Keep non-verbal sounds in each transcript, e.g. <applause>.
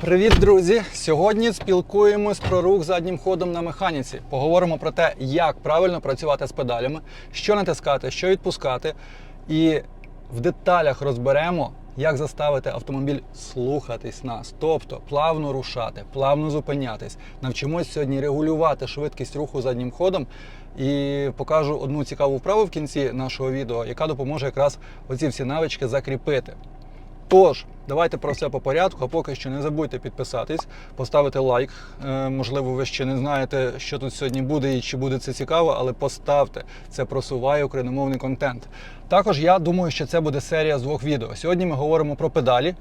Привіт, друзі! Сьогодні спілкуємось про рух заднім ходом на механіці. Поговоримо про те, як правильно працювати з педалями, що натискати, що відпускати. І в деталях розберемо, як заставити автомобіль слухатись нас, тобто плавно рушати, плавно зупинятись. Навчимось сьогодні регулювати швидкість руху заднім ходом. І покажу одну цікаву вправу в кінці нашого відео, яка допоможе якраз оці всі навички закріпити. Тож, давайте про все по порядку, а поки що не забудьте підписатись, поставити лайк. Е, можливо, ви ще не знаєте, що тут сьогодні буде і чи буде це цікаво, але поставте. Це просуває україномовний контент. Також я думаю, що це буде серія з двох відео. Сьогодні ми говоримо про педалі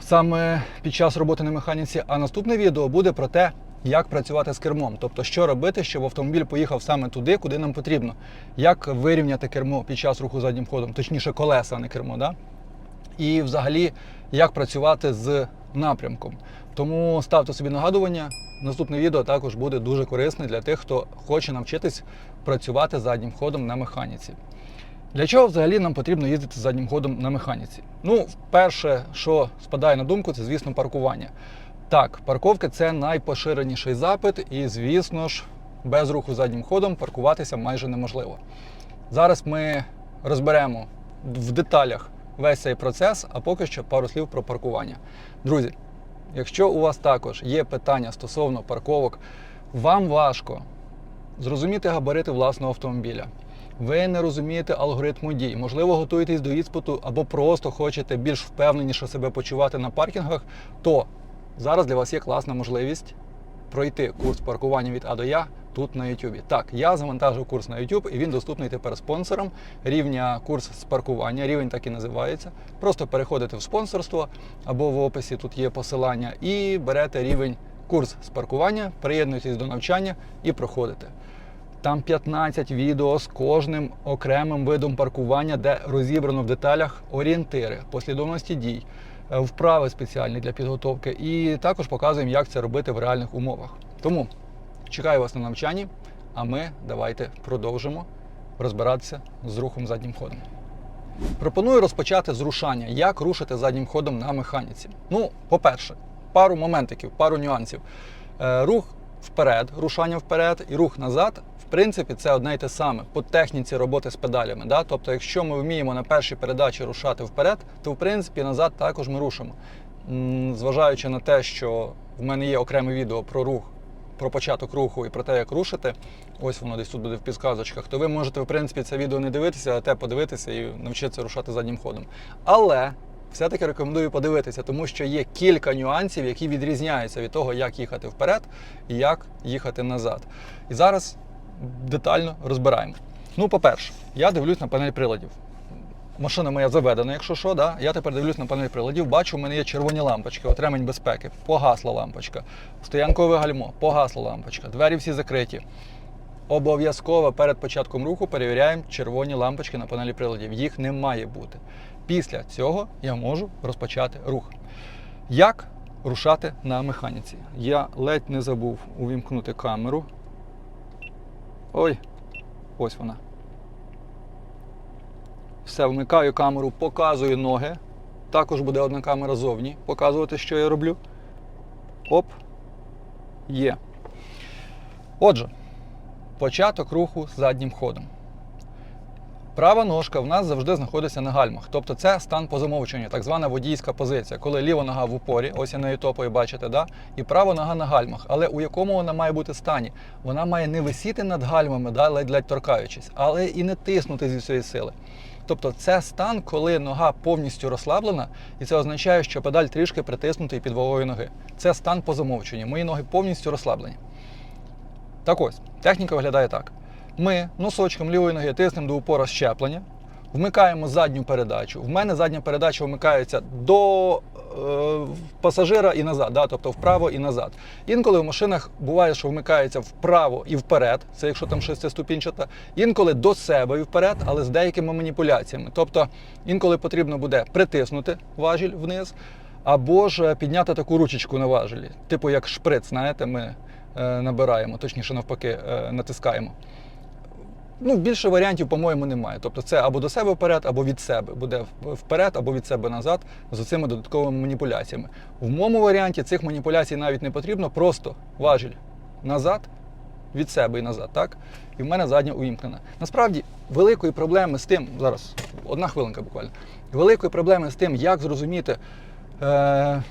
саме під час роботи на механіці, а наступне відео буде про те, як працювати з кермом, тобто що робити, щоб автомобіль поїхав саме туди, куди нам потрібно. Як вирівняти кермо під час руху заднім ходом, точніше колеса, а не кермо. Да? І взагалі як працювати з напрямком. Тому ставте собі нагадування. Наступне відео також буде дуже корисне для тих, хто хоче навчитись працювати заднім ходом на механіці. Для чого взагалі нам потрібно їздити заднім ходом на механіці? Ну, перше, що спадає на думку, це, звісно, паркування. Так, парковка це найпоширеніший запит, і, звісно ж, без руху заднім ходом паркуватися майже неможливо. Зараз ми розберемо в деталях весь цей процес, а поки що пару слів про паркування. Друзі, якщо у вас також є питання стосовно парковок, вам важко зрозуміти габарити власного автомобіля. Ви не розумієте алгоритму дій, можливо, готуєтесь до іспиту або просто хочете більш впевненіше себе почувати на паркінгах, то зараз для вас є класна можливість пройти курс паркування від А до Я тут на YouTube. Так, я завантажив курс на YouTube і він доступний тепер спонсорам рівня курс з паркування. Рівень так і називається. Просто переходите в спонсорство або в описі тут є посилання, і берете рівень курс з паркування, приєднуєтесь до навчання і проходите. Там 15 відео з кожним окремим видом паркування, де розібрано в деталях орієнтири, послідовності дій, е, вправи спеціальні для підготовки, і також показуємо, як це робити в реальних умовах. Тому чекаю вас на навчанні, а ми давайте продовжимо розбиратися з рухом заднім ходом. Пропоную розпочати з рушання, як рушити заднім ходом на механіці. Ну, по-перше, пару моментиків, пару нюансів. Е, Рух вперед, рушання вперед і рух назад, в принципі, це одне й те саме по техніці роботи з педалями. Да? Тобто, якщо ми вміємо на першій передачі рушати вперед, то в принципі назад також ми рушимо. Зважаючи на те, що в мене є окреме відео про рух, про початок руху і про те, як рушити, ось воно десь тут буде в підказочках, то ви можете, в принципі, це відео не дивитися, а те подивитися і навчитися рушати заднім ходом. Але все-таки рекомендую подивитися, тому що є кілька нюансів, які відрізняються від того, як їхати вперед і як їхати назад. І зараз детально розбираємо. Ну, по-перше, я дивлюсь на панель приладів. Машина моя заведена, якщо що, да? я тепер дивлюсь на панель приладів, бачу, у мене є червоні лампочки, от ремень безпеки, погасла лампочка, стоянкове гальмо, погасла лампочка, двері всі закриті. Обов'язково перед початком руху перевіряємо червоні лампочки на панелі приладів. Їх не має бути. Після цього я можу розпочати рух. Як рушати на механіці? Я ледь не забув увімкнути камеру. Ой, ось вона. Все, вмикаю камеру, показую ноги. Також буде одна камера зовні показувати, що я роблю. Оп. Є. Отже, початок руху заднім ходом. Права ножка в нас завжди знаходиться на гальмах. Тобто це стан по замовченню, так звана водійська позиція, коли ліва нога в упорі, ось я на топою бачите, да? і права нога на гальмах. Але у якому вона має бути стані? Вона має не висіти над гальмами, да? ледь-ледь торкаючись, але і не тиснути зі всієї сили. Тобто це стан, коли нога повністю розслаблена, і це означає, що педаль трішки притиснутий під вагою ноги. Це стан по замовченню. Мої ноги повністю розслаблені. Так ось, техніка виглядає так. Ми носочком лівої ноги тиснемо до упора щеплення, вмикаємо задню передачу. В мене задня передача вмикається до е, пасажира і назад, да? тобто вправо і назад. Інколи в машинах буває, що вмикається вправо і вперед, це якщо там шестиступінчата, інколи до себе і вперед, але з деякими маніпуляціями. Тобто інколи потрібно буде притиснути важіль вниз, або ж підняти таку ручечку на важелі, типу як шприц, знаєте, ми е, набираємо, точніше навпаки, е, натискаємо. Ну, більше варіантів, по-моєму, немає. Тобто це або до себе вперед, або від себе. Буде вперед, або від себе назад з цими додатковими маніпуляціями. В моєму варіанті цих маніпуляцій навіть не потрібно, просто важіль назад, від себе і назад, так? І в мене задня увімкнена. Насправді, великої проблеми з тим, зараз одна хвилинка буквально, великої проблеми з тим, як зрозуміти. Е-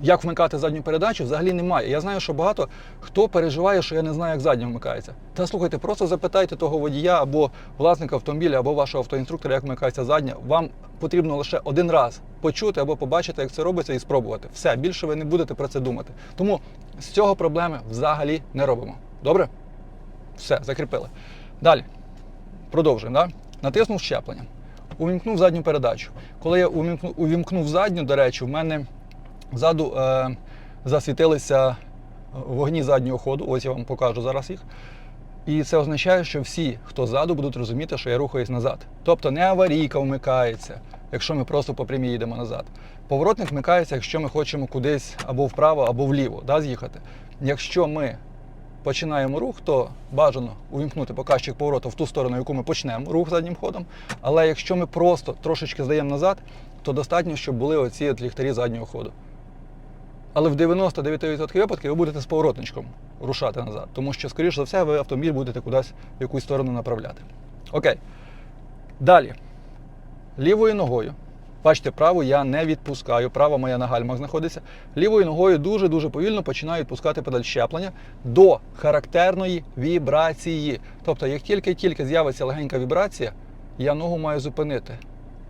як вмикати задню передачу, взагалі немає. Я знаю, що багато хто переживає, що я не знаю, як задня вмикається. Та слухайте, просто запитайте того водія або власника автомобіля, або вашого автоінструктора, як вмикається задня. Вам потрібно лише один раз почути або побачити, як це робиться, і спробувати. Все, більше ви не будете про це думати. Тому з цього проблеми взагалі не робимо. Добре? Все, закріпили. Далі. Продовжуємо. Да? Натиснув щеплення. Увімкнув задню передачу. Коли я увімкнув, задню, до речі, в мене ззаду е, засвітилися вогні заднього ходу. Ось я вам покажу зараз їх. І це означає, що всі, хто ззаду, будуть розуміти, що я рухаюсь назад. Тобто не аварійка вмикається, якщо ми просто по прямій їдемо назад. Поворотник вмикається, якщо ми хочемо кудись або вправо, або вліво да, з'їхати. Якщо ми починаємо рух, то бажано увімкнути показчик повороту в ту сторону, яку ми почнемо рух заднім ходом. Але якщо ми просто трошечки здаємо назад, то достатньо, щоб були оці ліхтарі заднього ходу. Але в 99% випадків ви будете з поворотничком рушати назад, тому що, скоріш за все, ви автомобіль будете кудись в якусь сторону направляти. Окей. Далі. Лівою ногою. Бачите, праву я не відпускаю, права моя на гальмах знаходиться. Лівою ногою дуже-дуже повільно починаю відпускати педаль щеплення до характерної вібрації. Тобто, як тільки-тільки з'явиться легенька вібрація, я ногу маю зупинити.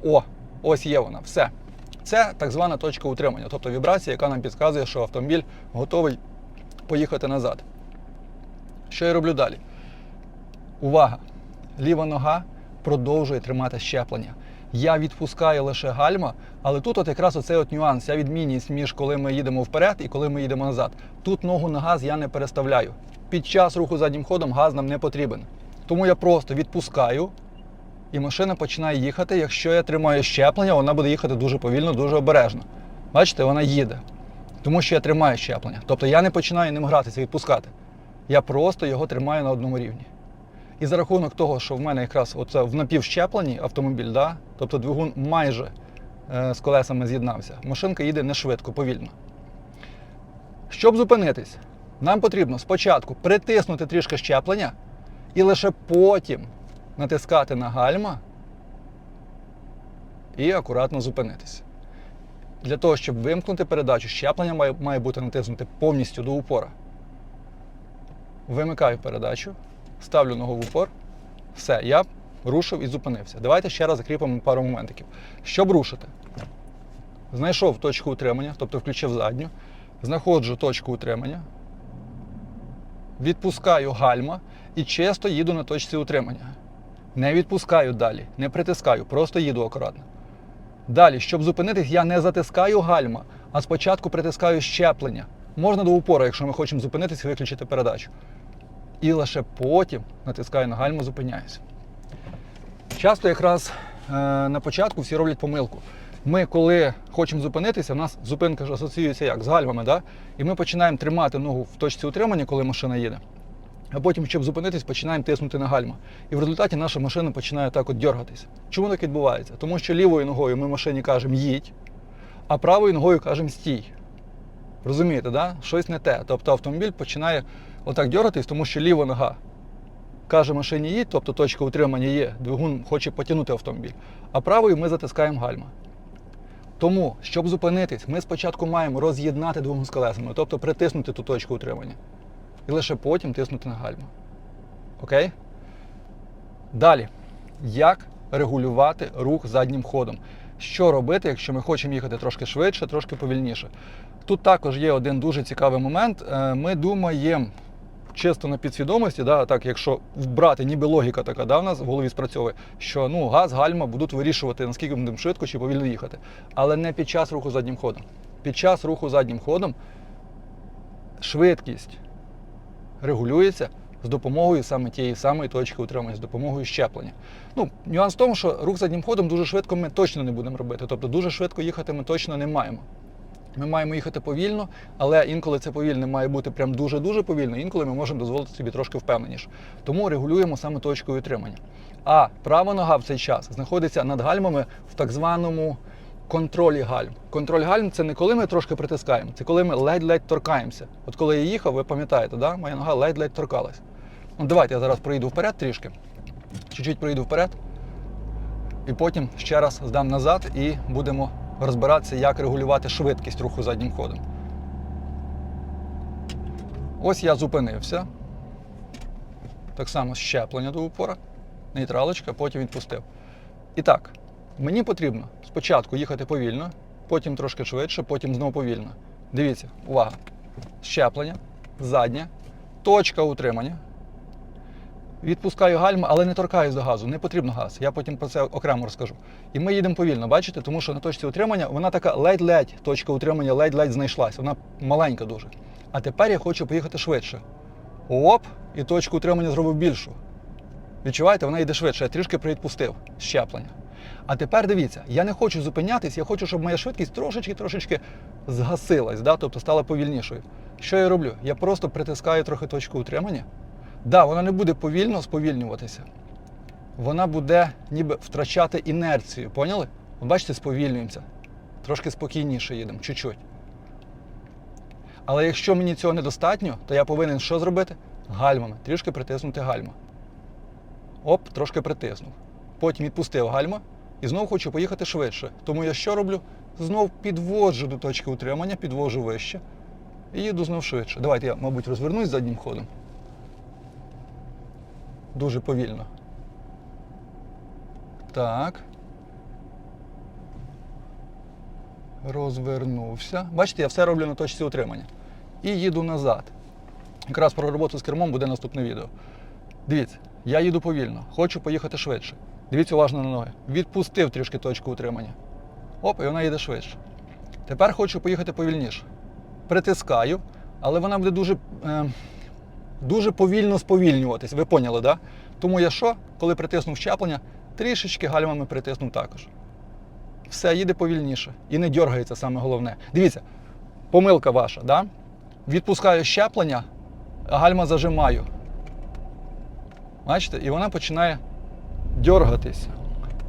О, ось є вона. Все. Це так звана точка утримання, тобто вібрація, яка нам підказує, що автомобіль готовий поїхати назад. Що я роблю далі? Увага! Ліва нога продовжує тримати щеплення. Я відпускаю лише гальма, але тут от якраз оцей от нюанс, ця відмінність між коли ми їдемо вперед і коли ми їдемо назад. Тут ногу на газ я не переставляю. Під час руху заднім ходом газ нам не потрібен. Тому я просто відпускаю, і машина починає їхати. Якщо я тримаю щеплення, вона буде їхати дуже повільно, дуже обережно. Бачите, вона їде. Тому що я тримаю щеплення. Тобто я не починаю ним гратися, відпускати. Я просто його тримаю на одному рівні. І за рахунок того, що в мене якраз оце в напівщепленні автомобіль, да? тобто двигун майже е, з колесами з'єднався, машинка їде не швидко, повільно. Щоб зупинитись, нам потрібно спочатку притиснути трішки щеплення і лише потім натискати на гальма і акуратно зупинитись. Для того, щоб вимкнути передачу, щеплення має, має бути натиснуте повністю до упора. Вимикаю передачу, ставлю ногу в упор. Все, я рушив і зупинився. Давайте ще раз закріпимо пару моментиків. Щоб рушити, знайшов точку утримання, тобто включив задню, знаходжу точку утримання, відпускаю гальма і чисто їду на точці утримання. Не відпускаю далі, не притискаю, просто їду акуратно. Далі, щоб зупинитись, я не затискаю гальма, а спочатку притискаю щеплення. Можна до упора, якщо ми хочемо зупинитись і виключити передачу. І лише потім натискаю на гальму, зупиняюся. Часто якраз е, на початку всі роблять помилку. Ми, коли хочемо зупинитися, у нас зупинка ж асоціюється як з гальмами, да? і ми починаємо тримати ногу в точці утримання, коли машина їде. А потім, щоб зупинитись, починаємо тиснути на гальма. І в результаті наша машина починає так от дергатися. Чому так відбувається? Тому що лівою ногою ми машині кажемо їдь, а правою ногою кажемо стій. Розумієте, да? щось не те. Тобто автомобіль починає отак дергатись, тому що ліва нога каже машині їдь, тобто точка утримання є, двигун хоче потягнути автомобіль, а правою ми затискаємо гальма. Тому, щоб зупинитись, ми спочатку маємо роз'єднати двигун з колесами, тобто притиснути ту точку утримання. І лише потім тиснути на гальма. Окей? Далі. Як регулювати рух заднім ходом? Що робити, якщо ми хочемо їхати трошки швидше, трошки повільніше? Тут також є один дуже цікавий момент. Е, Ми думаємо чисто на підсвідомості, да, так, якщо вбрати, ніби логіка така да, в нас в голові спрацьовує, що ну, газ, гальма будуть вирішувати, наскільки будемо швидко чи повільно їхати. Але не під час руху заднім ходом. Під час руху заднім ходом швидкість регулюється з допомогою саме тієї самої точки утримання, з допомогою щеплення. Ну, нюанс в тому, що рух заднім ходом дуже швидко ми точно не будемо робити. Тобто дуже швидко їхати ми точно не маємо. Ми маємо їхати повільно, але інколи це повільне має бути прям дуже-дуже повільно, інколи ми можемо дозволити собі трошки впевненіше. Тому регулюємо саме точкою утримання. А права нога в цей час знаходиться над гальмами в так званому контролі гальм. Контроль гальм це не коли ми трошки притискаємо, це коли ми ледь-ледь торкаємося. От коли я їхав, ви пам'ятаєте, да? моя нога ледь-ледь торкалась. Ну, давайте я зараз проїду вперед трішки. Чуть-чуть проїду вперед. І потім ще раз здам назад і будемо розбиратися, як регулювати швидкість руху заднім ходом. Ось я зупинився. Так само щеплення до упора, нейтралочка, потім відпустив. І так, мені потрібно спочатку їхати повільно, потім трошки швидше, потім знову повільно. Дивіться, увага. Щеплення, заднє, точка утримання. Відпускаю гальма, але не торкаюсь до газу, не потрібно газ. Я потім про це окремо розкажу. І ми їдемо повільно, бачите, тому що на точці утримання вона така ледь-ледь, точка утримання ледь-ледь знайшлась. Вона маленька дуже. А тепер я хочу поїхати швидше. Оп, і точку утримання зробив більшу. Відчуваєте, вона йде швидше, я трішки привідпустив щеплення. А тепер дивіться, я не хочу зупинятись, я хочу, щоб моя швидкість трошечки-трошечки згасилась, да? тобто стала повільнішою. Що я роблю? Я просто притискаю трохи точку утримання. Да, вона не буде повільно сповільнюватися. Вона буде ніби втрачати інерцію. Поняли? Бачите, сповільнюємося. Трошки спокійніше їдемо, чуть-чуть. Але якщо мені цього недостатньо, то я повинен що зробити? Гальмами. Трішки притиснути гальма. Оп, трошки притиснув. Потім відпустив гальма і знову хочу поїхати швидше. Тому я що роблю? Знов підводжу до точки утримання, підвожу вище і їду знов швидше. Давайте я, мабуть, розвернусь заднім ходом. Дуже повільно. Так. Розвернувся. Бачите, я все роблю на точці утримання. І їду назад. Якраз про роботу з кермом буде наступне відео. Дивіться, я їду повільно, хочу поїхати швидше. Дивіться уважно на ноги. Відпустив трішки точку утримання. Оп, і вона їде швидше. Тепер хочу поїхати повільніше. Притискаю, але вона буде дуже, е, дуже повільно сповільнюватись. Ви поняли? Да? Тому я що, коли притиснув щеплення, трішечки гальмами притиснув також. Все, їде повільніше. І не дергається саме головне. Дивіться, помилка ваша, да? відпускаю щеплення, гальма зажимаю. Бачите? І вона починає дергатися.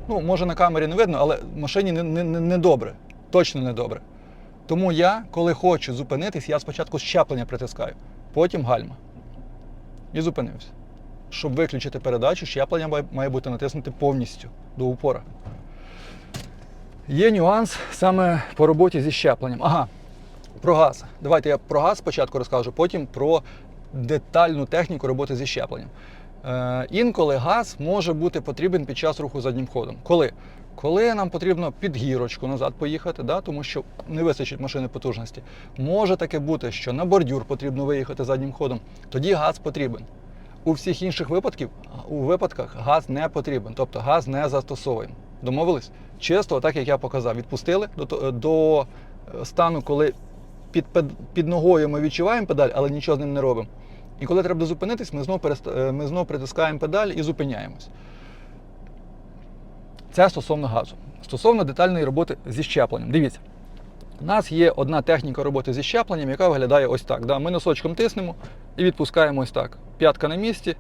Ну, може на камері не видно, але в машині не, не, не, не. Точно не добре. Тому я, коли хочу зупинитись, я спочатку щеплення притискаю, потім гальма. І зупинився. Щоб виключити передачу, щеплення має бути натиснути повністю до упора. Є нюанс саме по роботі зі щепленням. Ага, про газ. Давайте я про газ спочатку розкажу, потім про детальну техніку роботи зі щепленням. Е, інколи газ може бути потрібен під час руху заднім ходом. Коли? Коли нам потрібно під гірочку назад поїхати, да, тому що не вистачить машини потужності. Може таке бути, що на бордюр потрібно виїхати заднім ходом, тоді газ потрібен. У всіх інших випадків, у випадках газ не потрібен, тобто газ не застосовуємо. Домовились? Чисто, так як я показав, відпустили до, до е, стану, коли під, під ногою ми відчуваємо педаль, але нічого з ним не робимо. І коли треба зупинитись, ми знову, перест- е, ми знову притискаємо педаль і зупиняємось. Це стосовно газу. Стосовно детальної роботи зі щепленням. Дивіться, у нас є одна техніка роботи зі щепленням, яка виглядає ось так. Да? Ми носочком тиснемо і відпускаємо ось так. П'ятка на місці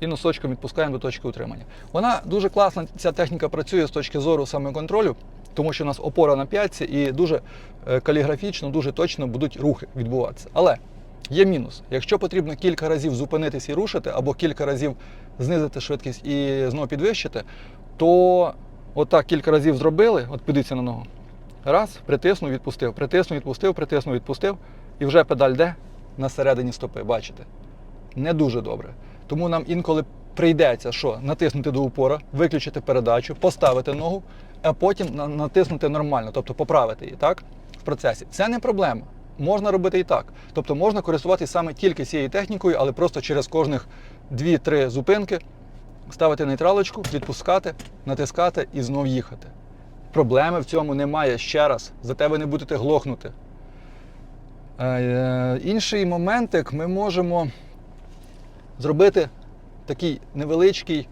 і носочком відпускаємо до точки утримання. Вона дуже класно, ця техніка працює з точки зору саме контролю, тому що у нас опора на п'ятці і дуже е, каліграфічно, дуже точно будуть рухи відбуватися. Але є мінус. Якщо потрібно кілька разів зупинитись і рушити, або кілька разів знизити швидкість і знову підвищити, то отак кілька разів зробили, от підіться на ногу. Раз, притиснув, відпустив, притиснув, відпустив, притиснув, відпустив. І вже педаль де на середині стопи, бачите? Не дуже добре. Тому нам інколи прийдеться що? натиснути до упора, виключити передачу, поставити ногу, а потім натиснути нормально, тобто поправити її так? в процесі. Це не проблема. Можна робити і так. Тобто можна користуватися саме тільки цією технікою, але просто через кожних 2-3 зупинки ставити нейтралочку, відпускати, натискати і знов їхати. Проблеми в цьому немає ще раз. Зате ви не будете глохнути. Е, е, інший моментик ми можемо зробити такий невеличкий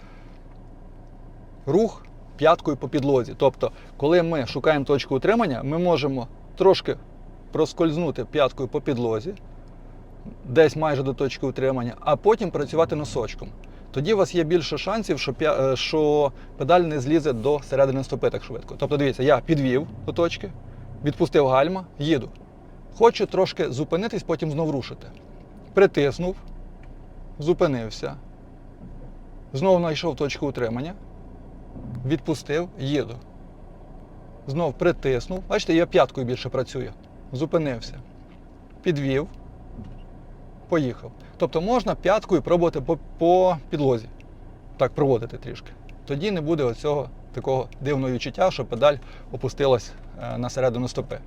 рух п'яткою по підлозі. Тобто, коли ми шукаємо точку утримання, ми можемо трошки проскользнути п'яткою по підлозі, десь майже до точки утримання, а потім працювати носочком. Тоді у вас є більше шансів, що, е, що педаль не злізе до середини стопи так швидко. Тобто, дивіться, я підвів до точки, відпустив гальма, їду. Хочу трошки зупинитись, потім знов рушити. Притиснув, зупинився, знову знайшов точку утримання, відпустив, їду. Знов притиснув. Бачите, я п'яткою більше працюю. Зупинився. Підвів, поїхав. Тобто можна п'яткою пробувати по, по підлозі. Так, проводити трішки. Тоді не буде оцього такого дивного відчуття, що педаль опустилась е, на середину стопи.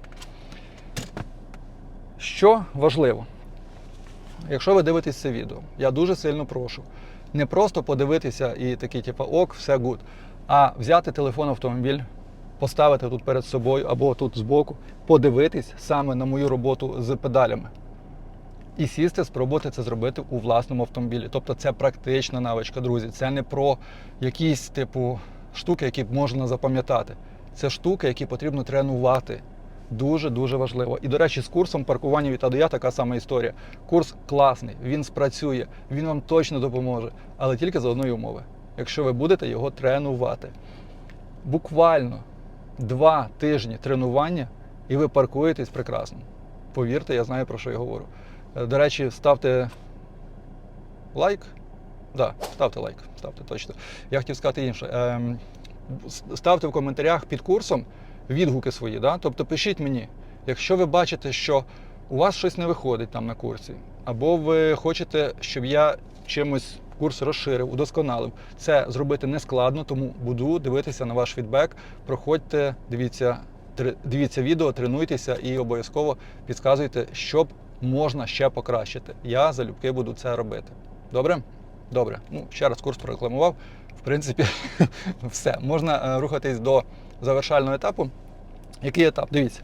Що важливо, якщо ви дивитесь це відео, я дуже сильно прошу не просто подивитися і такий, типу, ок, все гуд, а взяти телефон автомобіль, поставити тут перед собою або тут збоку, подивитись саме на мою роботу з педалями. І сісти, спробувати це зробити у власному автомобілі. Тобто це практична навичка, друзі. Це не про якісь типу штуки, які можна запам'ятати. Це штуки, які потрібно тренувати. Дуже дуже важливо. І до речі, з курсом паркування від А така сама історія. Курс класний, він спрацює, він вам точно допоможе, але тільки за одної умови, якщо ви будете його тренувати. Буквально два тижні тренування, і ви паркуєтесь прекрасно. Повірте, я знаю про що я говорю. Е, До речі, ставте лайк. Да, ставте лайк, ставте точно. Я хотів сказати інше. Ем, ставте в коментарях під курсом відгуки свої. Да? Тобто пишіть мені, якщо ви бачите, що у вас щось не виходить там на курсі, або ви хочете, щоб я чимось курс розширив, удосконалив. Це зробити не складно, тому буду дивитися на ваш фідбек. Проходьте, дивіться, дивіться відео, тренуйтеся і обов'язково підказуйте, що можна ще покращити. Я залюбки буду це робити. Добре? Добре. Ну, ще раз курс прорекламував. В принципі, <laughs> все. Можна е, рухатись до завершального етапу. Який етап? Дивіться.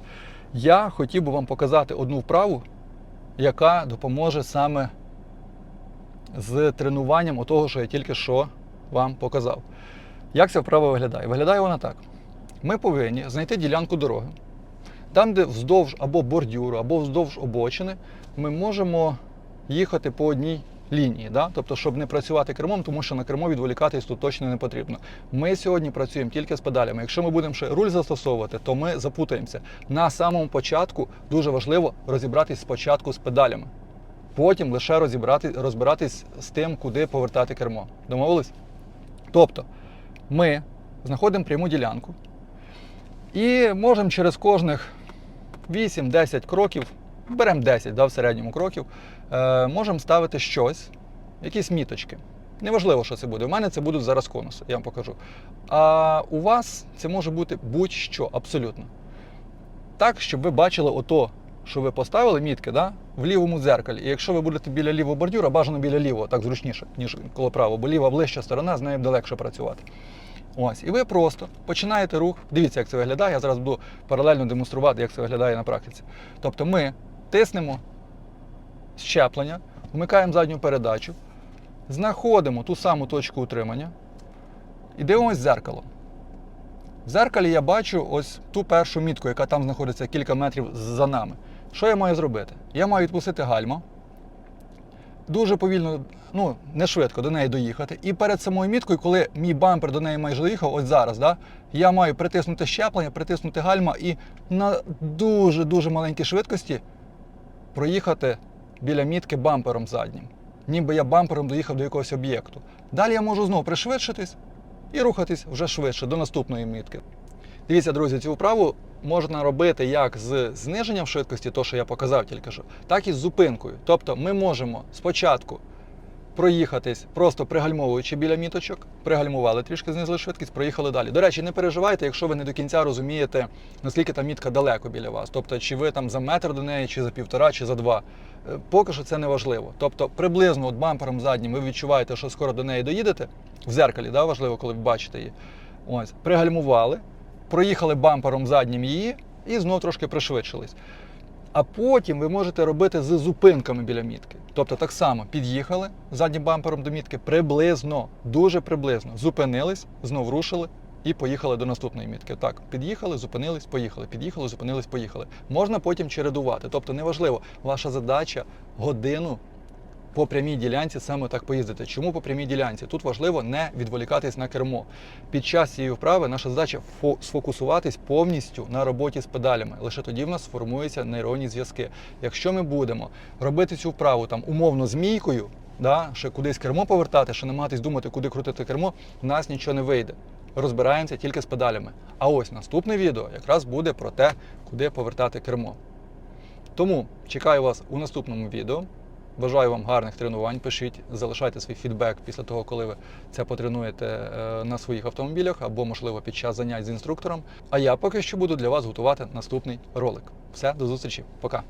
Я хотів би вам показати одну вправу, яка допоможе саме з тренуванням того, що я тільки що вам показав. Як ця вправа виглядає? Виглядає вона так. Ми повинні знайти ділянку дороги, там, де вздовж або бордюру, або вздовж обочини, ми можемо їхати по одній лінії. Да? Тобто, щоб не працювати кермом, тому що на кермо відволікатись тут точно не потрібно. Ми сьогодні працюємо тільки з педалями. Якщо ми будемо ще руль застосовувати, то ми запутаємося. На самому початку дуже важливо розібратись спочатку з педалями. Потім лише розібрати, розбиратись з тим, куди повертати кермо. Домовились? Тобто, ми знаходимо пряму ділянку і можемо через кожних 8-10 кроків, беремо 10 да, в середньому кроків, е, можемо ставити щось, якісь міточки. Неважливо, що це буде. У мене це будуть зараз конуси, я вам покажу. А у вас це може бути будь-що абсолютно. Так, щоб ви бачили ото, що ви поставили мітки да, в лівому дзеркалі. І якщо ви будете біля лівого бордюра, бажано біля лівого, так зручніше, ніж коло правого, бо ліва ближча сторона, з нею буде легше працювати. Ось, і ви просто починаєте рух. Дивіться, як це виглядає. Я зараз буду паралельно демонструвати, як це виглядає на практиці. Тобто ми тиснемо щеплення, вмикаємо задню передачу, знаходимо ту саму точку утримання і дивимось дзеркало. В дзеркалі я бачу ось ту першу мітку, яка там знаходиться кілька метрів за нами. Що я маю зробити? Я маю відпустити гальма, дуже повільно, ну не швидко до неї доїхати. І перед самою міткою, коли мій бампер до неї майже доїхав, ось зараз, да, я маю притиснути щеплення, притиснути гальма і на дуже-дуже маленькій швидкості проїхати біля мітки бампером заднім. Ніби я бампером доїхав до якогось об'єкту. Далі я можу знову пришвидшитись і рухатись вже швидше до наступної мітки. Дивіться, друзі, цю вправу можна робити як з зниженням швидкості, то що я показав тільки що, так і з зупинкою. Тобто ми можемо спочатку проїхатись, просто пригальмовуючи біля міточок, пригальмували, трішки знизили швидкість, проїхали далі. До речі, не переживайте, якщо ви не до кінця розумієте, наскільки та мітка далеко біля вас. Тобто, чи ви там за метр до неї, чи за півтора, чи за два. Е, Поки що це не важливо. Тобто, приблизно от бампером заднім ви відчуваєте, що скоро до неї доїдете. В зеркалі, да, важливо, коли ви бачите її. Ось, пригальмували, проїхали бампером заднім її і знов трошки пришвидшились. А потім ви можете робити з зупинками біля мітки. Тобто так само під'їхали заднім бампером до мітки приблизно, дуже приблизно. Зупинились, знов рушили, і поїхали до наступної мітки. Так, під'їхали, зупинились, поїхали, під'їхали, зупинились, поїхали. Можна потім чередувати. Тобто, неважливо, ваша задача годину по прямій ділянці саме так поїздити. Чому по прямій ділянці? Тут важливо не відволікатись на кермо. Під час цієї вправи наша задача сфокусуватись повністю на роботі з педалями. Лише тоді в нас сформуються нейронні зв'язки. Якщо ми будемо робити цю вправу там умовно змійкою, да, ще кудись кермо повертати, ще намагатись думати, куди крутити кермо, в нас нічого не вийде. Розбираємося тільки з педалями. А ось наступне відео якраз буде про те, куди повертати кермо. Тому чекаю вас у наступному відео. Бажаю вам гарних тренувань. Пишіть, залишайте свій фідбек після того, коли ви це потренуєте е, на своїх автомобілях або, можливо, під час занять з інструктором. А я поки що буду для вас готувати наступний ролик. Все, до зустрічі, пока.